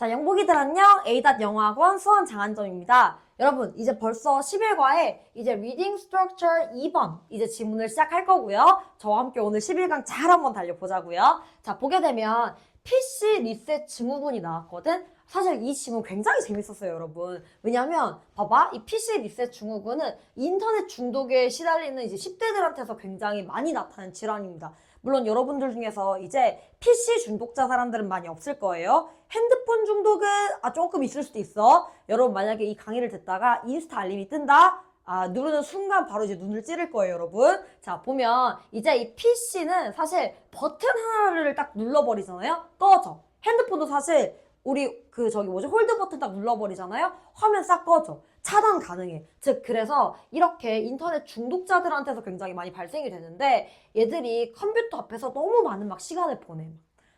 자, 영복이들 안녕. A닷 영어학원 수원 장한정입니다. 여러분, 이제 벌써 11과에 이제 Reading Structure 2번 이제 지문을 시작할 거고요. 저와 함께 오늘 11강 잘 한번 달려보자고요. 자, 보게 되면 PC 리셋 증후군이 나왔거든. 사실 이 지문 굉장히 재밌었어요, 여러분. 왜냐면 봐봐, 이 PC 리셋 증후군은 인터넷 중독에 시달리는 이제 10대들한테서 굉장히 많이 나타나는 질환입니다. 물론 여러분들 중에서 이제 PC 중독자 사람들은 많이 없을 거예요. 핸드폰 중독은 아 조금 있을 수도 있어. 여러분 만약에 이 강의를 듣다가 인스타 알림이 뜬다. 아, 누르는 순간 바로 이제 눈을 찌를 거예요, 여러분. 자, 보면 이제 이 PC는 사실 버튼 하나를 딱 눌러버리잖아요. 꺼져. 핸드폰도 사실 우리 그 저기 뭐지 홀드 버튼 딱 눌러버리잖아요. 화면 싹 꺼져. 차단 가능해. 즉 그래서 이렇게 인터넷 중독자들한테서 굉장히 많이 발생이 되는데 얘들이 컴퓨터 앞에서 너무 많은 막 시간을 보내.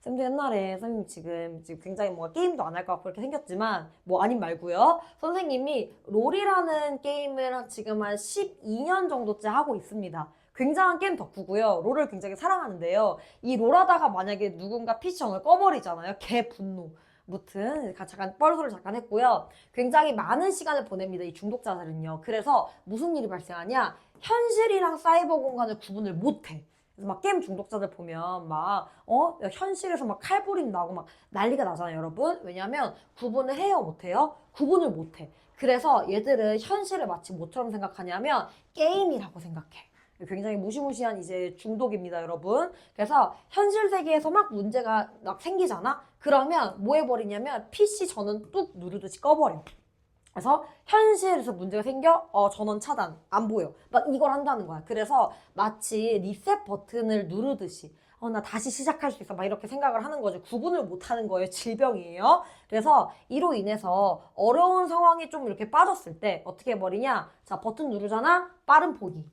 쌤도 옛날에 선생님 지금 지금 굉장히 뭔가 게임도 안 할 것 같고 이렇게 생겼지만 뭐 아님 말고요. 선생님이 롤이라는 게임을 한 지금 한 12년 정도째 하고 있습니다. 굉장한 게임 덕후고요. 롤을 굉장히 사랑하는데요. 이 롤하다가 만약에 누군가 피청을 꺼버리잖아요. 개 분노. 무튼 잠깐 뻘소를 잠깐 했고요. 굉장히 많은 시간을 보냅니다. 이 중독 자들은요. 그래서 무슨 일이 발생하냐? 현실이랑 사이버 공간을 구분을 못해. 그래서 막 게임 중독자들 보면 막, 어? 현실에서 막 칼부림 나고 막 난리가 나잖아요, 여러분. 왜냐면 구분을 해요, 못해요? 구분을 못해. 그래서 얘들은 현실을 마치 뭐처럼 생각하냐면 게임이라고 생각해. 굉장히 무시무시한 이제 중독입니다, 여러분. 그래서 현실 세계에서 막 문제가 막 생기잖아? 그러면 뭐 해버리냐면 PC 전원 뚝 누르듯이 꺼버려. 그래서 현실에서 문제가 생겨? 어 전원 차단. 안 보여. 막 이걸 한다는 거야. 그래서 마치 리셋 버튼을 누르듯이. 어 나 다시 시작할 수 있어. 막 이렇게 생각을 하는 거죠. 구분을 못 하는 거예요. 질병이에요. 그래서 이로 인해서 어려운 상황에 좀 이렇게 빠졌을 때 어떻게 해버리냐? 자 버튼 누르잖아? 빠른 포기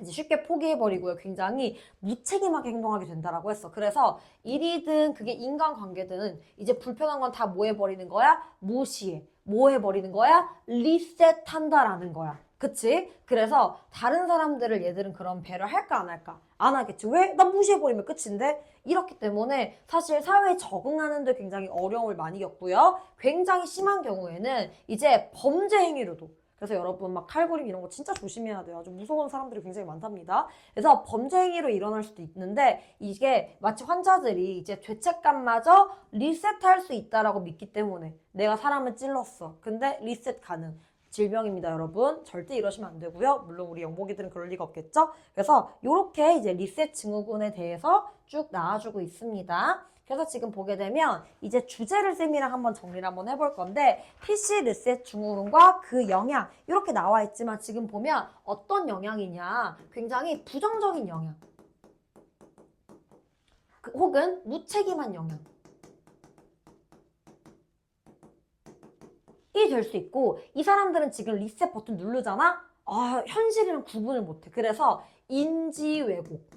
이제 쉽게 포기해버리고요. 굉장히 무책임하게 행동하게 된다라고 했어. 그래서 일이든 그게 인간관계든 이제 불편한 건 다 뭐 해버리는 거야? 무시해. 뭐 해버리는 거야? 리셋한다라는 거야. 그치? 그래서 다른 사람들을 얘들은 그런 배려 할까 안 할까? 안 하겠지. 왜? 나 무시해버리면 끝인데? 이렇기 때문에 사실 사회에 적응하는데 굉장히 어려움을 많이 겪고요. 굉장히 심한 경우에는 이제 범죄 행위로도 그래서 여러분 막 칼부림 이런 거 진짜 조심해야 돼요. 아주 무서운 사람들이 굉장히 많답니다. 그래서 범죄 행위로 일어날 수도 있는데 이게 마치 환자들이 이제 죄책감마저 리셋할 수 있다라고 믿기 때문에 내가 사람을 찔렀어. 근데 리셋 가능. 질병입니다, 여러분. 절대 이러시면 안 되고요. 물론 우리 영복이들은 그럴 리가 없겠죠. 그래서 이렇게 이제 리셋 증후군에 대해서 쭉 나와주고 있습니다. 그래서 지금 보게 되면 이제 주제를 쌤이랑 한번 정리를 한번 해볼 건데 PC 리셋 증후군과 그 영향 이렇게 나와 있지만 지금 보면 어떤 영향이냐? 굉장히 부정적인 영향 그- 혹은 무책임한 영향 이 될 수 있고 이 사람들은 지금 리셋 버튼 누르잖아? 아 현실이랑 구분을 못해. 그래서 인지 왜곡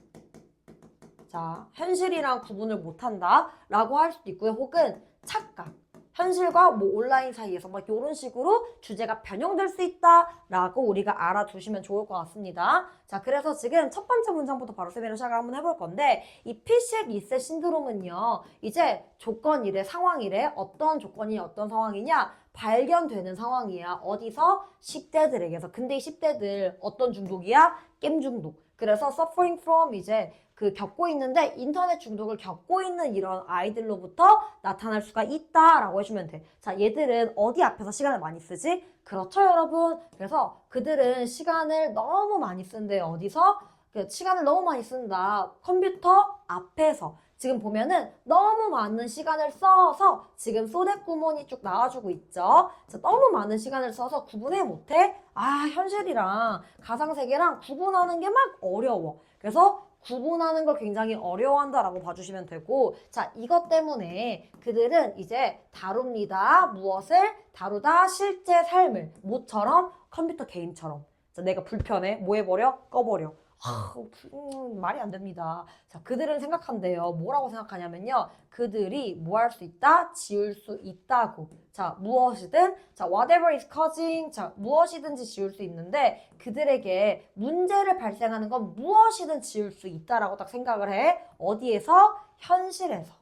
자, 현실이랑 구분을 못한다 라고 할 수도 있고요. 혹은 착각. 현실과 뭐 온라인 사이에서 막 이런 식으로 주제가 변형될 수 있다라고 우리가 알아두시면 좋을 것 같습니다. 자, 그래서 지금 첫 번째 문장부터 바로 세미나 시작을 한번 해볼 건데 이 PC 리셋 신드롬은요. 이제 조건이래, 상황이래, 어떤 조건이 어떤 상황이냐 발견되는 상황이야. 어디서? 10대들에게서. 근데 이 10대들 어떤 중독이야? 게임 중독. 그래서 suffering from 이제 그 겪고 있는데 인터넷 중독을 겪고 있는 이런 아이들로부터 나타날 수가 있다라고 해주면 돼. 자, 얘들은 어디 앞에서 시간을 많이 쓰지? 그렇죠, 여러분. 그래서 그들은 시간을 너무 많이 쓴대요. 어디서? 그 시간을 너무 많이 쓴다. 컴퓨터 앞에서. 지금 보면은 너무 많은 시간을 써서 지금 소댓 구몬이 쭉 나와주고 있죠. 자, 너무 많은 시간을 써서 구분해 못해? 아, 현실이랑 가상세계랑 구분하는 게 막 어려워. 그래서 구분하는 걸 굉장히 어려워한다라고 봐주시면 되고 자 이것 때문에 그들은 이제 다룹니다. 무엇을? 다루다 실제 삶을. 모처럼 컴퓨터 게임처럼. 자, 내가 불편해. 뭐 해버려? 꺼버려 하, 음, 말이 안 됩니다. 자, 그들은 생각한대요. 뭐라고 생각하냐면요. 그들이 뭐 할 수 있다? 지울 수 있다고. 자, 무엇이든, 자, whatever is causing, 자, 무엇이든지 지울 수 있는데, 그들에게 문제를 발생하는 건 무엇이든 지울 수 있다라고 딱 생각을 해. 어디에서? 현실에서.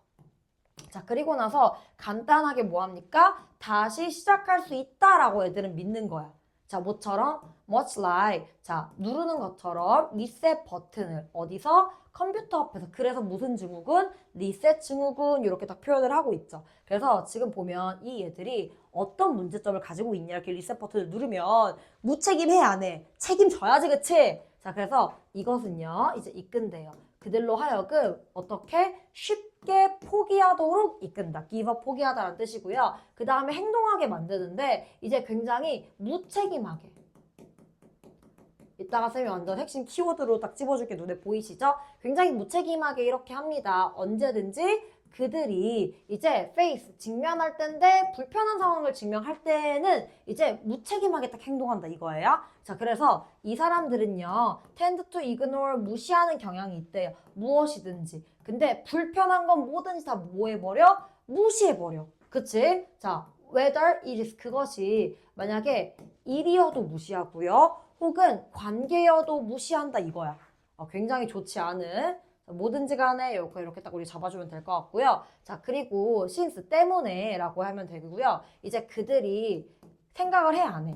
자, 그리고 나서 간단하게 뭐 합니까? 다시 시작할 수 있다라고 애들은 믿는 거야. 자, 뭐처럼? Much like. 자, 누르는 것처럼 리셋 버튼을 어디서? 컴퓨터 앞에서. 그래서 무슨 증후군? 리셋 증후군. 이렇게 딱 표현을 하고 있죠. 그래서 지금 보면 이 애들이 어떤 문제점을 가지고 있냐 이렇게 리셋 버튼을 누르면 무책임해 안 해? 책임져야지 그치? 자 그래서 이것은요 이제 이끈대요. 그들로 하여금 어떻게 쉽게 포기하도록 이끈다. up 포기하다라는 뜻이고요. 그 다음에 행동하게 만드는데 이제 굉장히 무책임하게 이따가 쌤이 완전 핵심 키워드로 딱 집어줄 게 눈에 보이시죠? 굉장히 무책임하게 이렇게 합니다. 언제든지 그들이 이제 face 직면할 때인데 불편한 상황을 직면할 때는 이제 무책임하게 딱 행동한다 이거예요. 자 그래서 이 사람들은요 tend to ignore 무시하는 경향이 있대요. 무엇이든지. 근데 불편한 건 뭐든지 다 뭐 해버려? 무시해버려. 그치? 자 whether it is 그것이 만약에 일이어도 무시하고요. 혹은 관계여도 무시한다 이거야. 어, 굉장히 좋지 않은 뭐든지 간에 이렇게, 이렇게 딱 우리 잡아주면 될 것 같고요. 자, 그리고 since 때문에 라고 하면 되고요. 이제 그들이 생각을 해, 안 해?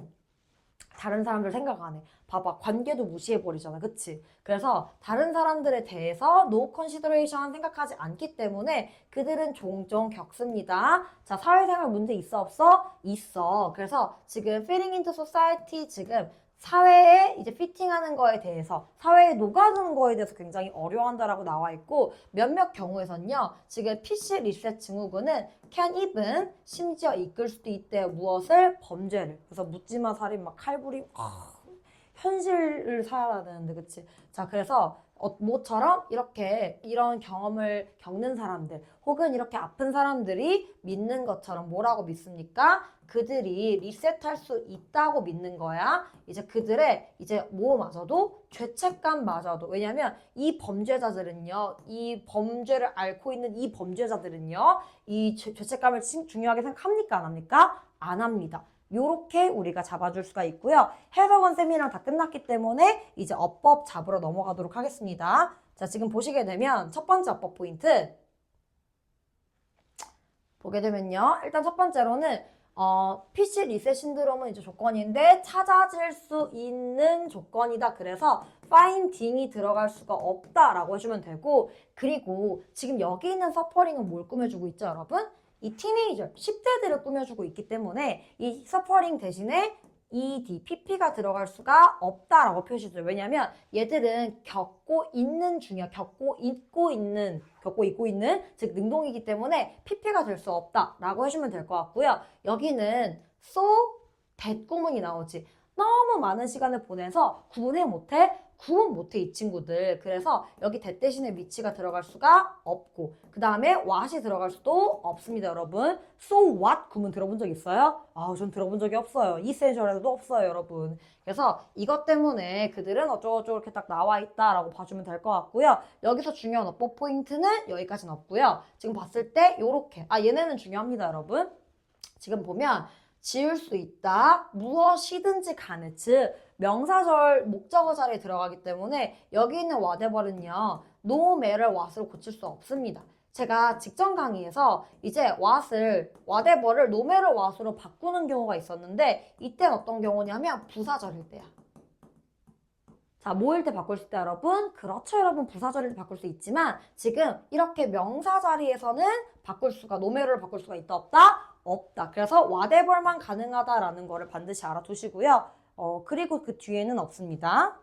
다른 사람들 생각 안 해. 봐봐, 관계도 무시해 버리잖아. 그치? 그래서 다른 사람들에 대해서 no consideration 생각하지 않기 때문에 그들은 종종 겪습니다. 자, 사회생활 문제 있어, 없어? 있어. 그래서 지금 fitting into society 지금 사회에 이제 피팅하는 거에 대해서 사회에 녹아드는 거에 대해서 굉장히 어려워한다라고 나와 있고 몇몇 경우에선요 지금 PC 리셋 증후군은 can even 심지어 이끌 수도 있대요 무엇을? 범죄를. 그래서 묻지마 살인 막 칼부림. 아, 현실을 살아야 되는데 그치? 자 그래서 어, 뭐처럼 이렇게 이런 경험을 겪는 사람들 혹은 이렇게 아픈 사람들이 믿는 것처럼 뭐라고 믿습니까? 그들이 리셋할 수 있다고 믿는 거야. 이제 그들의 이제 뭐마저도 죄책감마저도 왜냐면 이 범죄자들은요, 이 범죄를 앓고 있는 이 범죄자들은요, 이 죄, 죄책감을 진- 중요하게 생각합니까? 안 합니까? 안 합니다. 요렇게 우리가 잡아줄 수가 있고요. 해석원 쌤이랑 다 끝났기 때문에 이제 어법 잡으러 넘어가도록 하겠습니다. 자, 지금 보시게 되면 첫 번째 어법 포인트 보게 되면요. 일단 첫 번째로는 어, PC 리셋 신드롬은 이제 조건인데 찾아질 수 있는 조건이다. 그래서 finding이 들어갈 수가 없다라고 해주면 되고 그리고 지금 여기 있는 서퍼링은 뭘 꾸며주고 있죠, 여러분? 이 티네이저, 10대들을 꾸며주고 있기 때문에 이 서퍼링 대신에 ED, PP가 들어갈 수가 없다라고 표시해줘요. 왜냐면 얘들은 겪고 있는 중이야. 겪고 있고 있는, 겪고 있고 있는, 즉 능동이기 때문에 PP가 될 수 없다라고 해주면 될 것 같고요. 여기는 so, that 구문이 나오지. 너무 많은 시간을 보내서 구분해 못해? 구분 못해 이 친구들. 그래서 여기 that 대신에 위치가 들어갈 수가 없고 그 다음에 what이 들어갈 수도 없습니다 여러분. so what 구문 들어본 적 있어요? 아우 전 들어본 적이 없어요. 이센셜에도 없어요 여러분. 그래서 이것 때문에 그들은 어쩌고저쩌고 이렇게 딱 나와 있다라고 봐주면 될 것 같고요. 여기서 중요한 어법 포인트는 여기까지는 없고요. 지금 봤을 때 요렇게 아 얘네는 중요합니다 여러분. 지금 보면 지을 수 있다. 무엇이든지 간에 즉 명사절 목적어 자리에 들어가기 때문에 여기 있는 whatever는요. no matter what으로 고칠 수 없습니다. 제가 직전 강의에서 이제 what을 whatever를 no matter what으로 바꾸는 경우가 있었는데 이땐 어떤 경우냐면 부사절일 때야. 자, 뭐일 때 바꿀 수 있다, 여러분? 그렇죠, 여러분. 부사절일 때 바꿀 수 있지만, 지금 이렇게 명사 자리에서는 바꿀 수가, 노메로를 바꿀 수가 있다, 없다? 없다. 그래서 whatever만 가능하다라는 거를 반드시 알아두시고요. 어, 그리고 그 뒤에는 없습니다.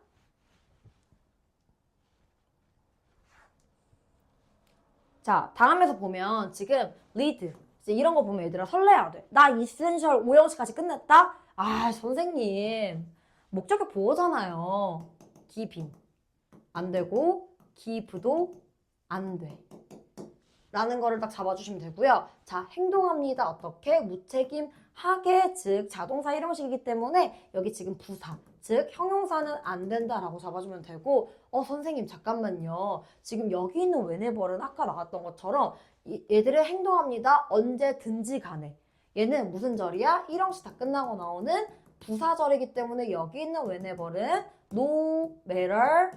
자, 다음에서 보면 지금 lead. 이제 이런 거 보면 얘들아 설레야 돼. 나 이센셜 5형식까지 끝냈다? 아, 선생님. 목적격 보호잖아요. 기빙. 안 되고, 기브도 안 돼. 라는 거를 딱 잡아주시면 되고요. 자, 행동합니다. 어떻게? 무책임하게, 즉 자동사 1형식이기 때문에 여기 지금 부사, 즉 형용사는 안 된다라고 잡아주면 되고 어 선생님 잠깐만요. 지금 여기 있는 whenever는 아까 나왔던 것처럼 이- 얘들의 행동합니다. 언제든지 간에 얘는 무슨 절이야? 1형식 다 끝나고 나오는 부사절이기 때문에 여기 있는 whenever는 no matter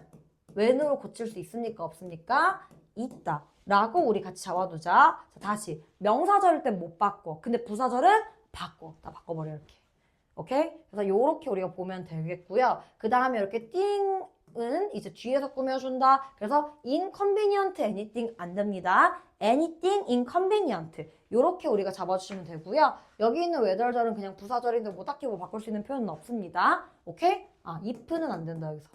when으로 고칠 수 있습니까? 없습니까? 있다. 라고 우리 같이 잡아두자. 자, 다시. 명사절일 땐 못 바꿔. 근데 부사절은 바꿔. 다 바꿔버려, 이렇게. 오케이? 그래서 요렇게 우리가 보면 되겠고요. 그 다음에 이렇게 띵 은 이제 뒤에서 꾸며준다. 그래서 inconvenient anything 안 됩니다. anything inconvenient. 요렇게 우리가 잡아주시면 되고요. 여기 있는 weather절은 그냥 부사절인데 뭐 딱히 뭐 바꿀 수 있는 표현은 없습니다. 오케이? 아, if는 안 된다, 여기서.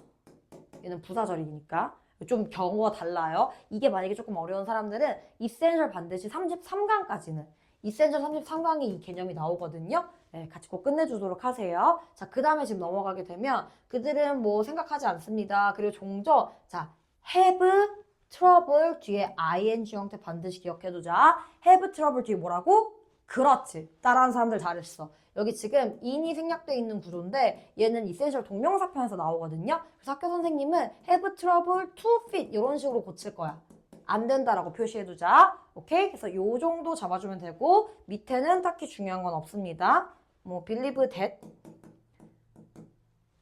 얘는 부사절이니까. 좀 경우가 달라요. 이게 만약에 조금 어려운 사람들은 이센셜 반드시 33강까지는 이센셜 33강에 이 개념이 나오거든요. 네, 같이 꼭 끝내주도록 하세요. 자, 그 다음에 지금 넘어가게 되면 그들은 뭐 생각하지 않습니다. 그리고 종종 자, have trouble 뒤에 ing 형태 반드시 기억해두자. have trouble 뒤에 뭐라고? 그렇지. 따라하는 사람들 잘했어. 여기 지금 in이 생략되어 있는 구조인데 얘는 이센셜 동명사 편에서 나오거든요. 그래서 학교 선생님은 have trouble to fit 이런 식으로 고칠 거야. 안 된다라고 표시해두자. 오케이? 그래서 요 정도 잡아주면 되고 밑에는 딱히 중요한 건 없습니다. 뭐 believe that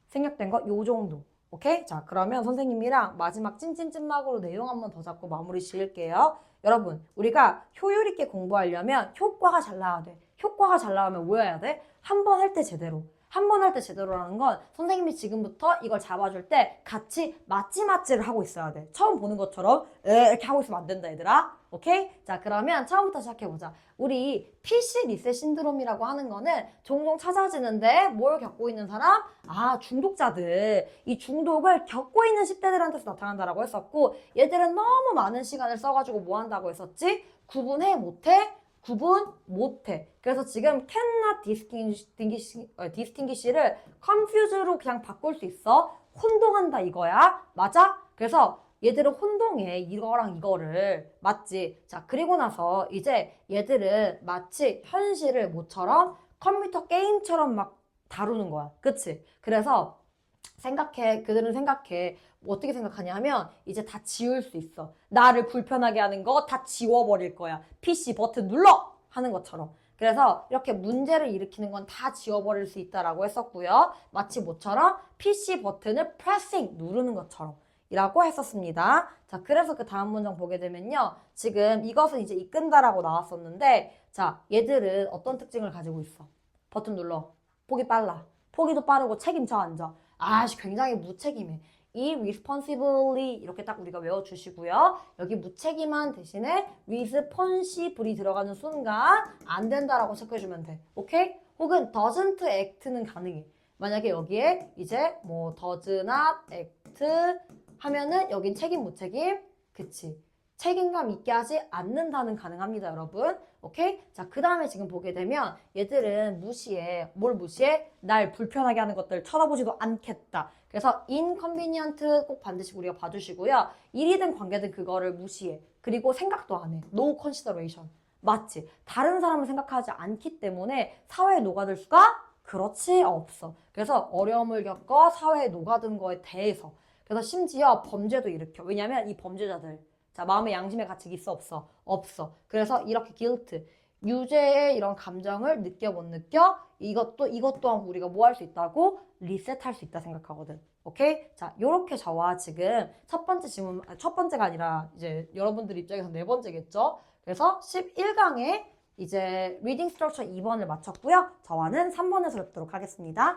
생략된 거 요 정도. 오케이? 자, 그러면 선생님이랑 마지막 찐찐찐막으로 내용 한번 더 잡고 마무리 지을게요. 여러분, 우리가 효율 있게 공부하려면 효과가 잘 나와야 돼. 효과가 잘 나오면 뭐 해야 돼? 한 번 할 때 제대로. 한 번 할 때 제대로라는 건 선생님이 지금부터 이걸 잡아줄 때 같이 맞지 맞지를 하고 있어야 돼. 처음 보는 것처럼 에 이렇게 하고 있으면 안 된다 얘들아. 오케이? 자 그러면 처음부터 시작해보자. 우리 PC 리셋 신드롬이라고 하는 거는 종종 찾아지는데 뭘 겪고 있는 사람? 아 중독자들. 이 중독을 겪고 있는 10대들한테서 나타난다라고 했었고 얘들은 너무 많은 시간을 써가지고 뭐 한다고 했었지? 구분해 못해? 구분 못해. 그래서 지금 어, distinguish를 confuse로 그냥 바꿀 수 있어. 혼동한다 이거야. 맞아? 그래서 얘들은 혼동해. 이거랑 이거를. 맞지? 자, 그리고 나서 이제 얘들은 마치 현실을 뭐처럼 컴퓨터 게임처럼 막 다루는 거야. 그치? 그래서 생각해. 그들은 생각해. 뭐 어떻게 생각하냐 하면 이제 다 지울 수 있어. 나를 불편하게 하는 거 다 지워버릴 거야. PC 버튼 눌러! 하는 것처럼. 그래서 이렇게 문제를 일으키는 건 다 지워버릴 수 있다라고 했었고요. 마치 뭐처럼 PC 버튼을 pressing 누르는 것처럼. 이라고 했었습니다. 자, 그래서 그 다음 문장 보게 되면요. 지금 이것은 이제 이끈다라고 나왔었는데, 자, 얘들은 어떤 특징을 가지고 있어? 버튼 눌러. 보기 빨라. 포기도 빠르고 책임져 앉아. 아씨, 굉장히 무책임해. 이 responsibly 이렇게 딱 우리가 외워주시고요. 여기 무책임한 대신에 responsibly 들어가는 순간 안 된다라고 체크해주면 돼. 오케이? 혹은 doesn't act는 가능해. 만약에 여기에 이제 뭐 does not act 하면은 여긴 책임 무책임? 그치. 책임감 있게 하지 않는다는 가능합니다, 여러분. 오케이? 자, 그 다음에 지금 보게 되면 얘들은 무시해. 뭘 무시해? 날 불편하게 하는 것들 쳐다보지도 않겠다. 그래서 inconvenient 꼭 반드시 우리가 봐주시고요. 일이든 관계든 그거를 무시해. 그리고 생각도 안 해. no consideration. 맞지? 다른 사람을 생각하지 않기 때문에 사회에 녹아들 수가 그렇지 없어. 그래서 어려움을 겪어 사회에 녹아든 거에 대해서 그래서 심지어 범죄도 일으켜. 왜냐면 이 범죄자들 자 마음의 양심의 가책이 있어 없어? 없어. 그래서 이렇게 guilt 유죄의 이런 감정을 느껴 못 느껴? 이것도 이것 또한 우리가 뭐 할 수 있다고 리셋할 수 있다 생각하거든. 오케이? 자, 요렇게 저와 지금 첫 번째 질문, 아, 첫 번째가 아니라 이제 여러분들 입장에서 네 번째겠죠? 그래서 11강에 이제 리딩 스트럭처 2번을 마쳤고요. 저와는 3번에서 뵙도록 하겠습니다.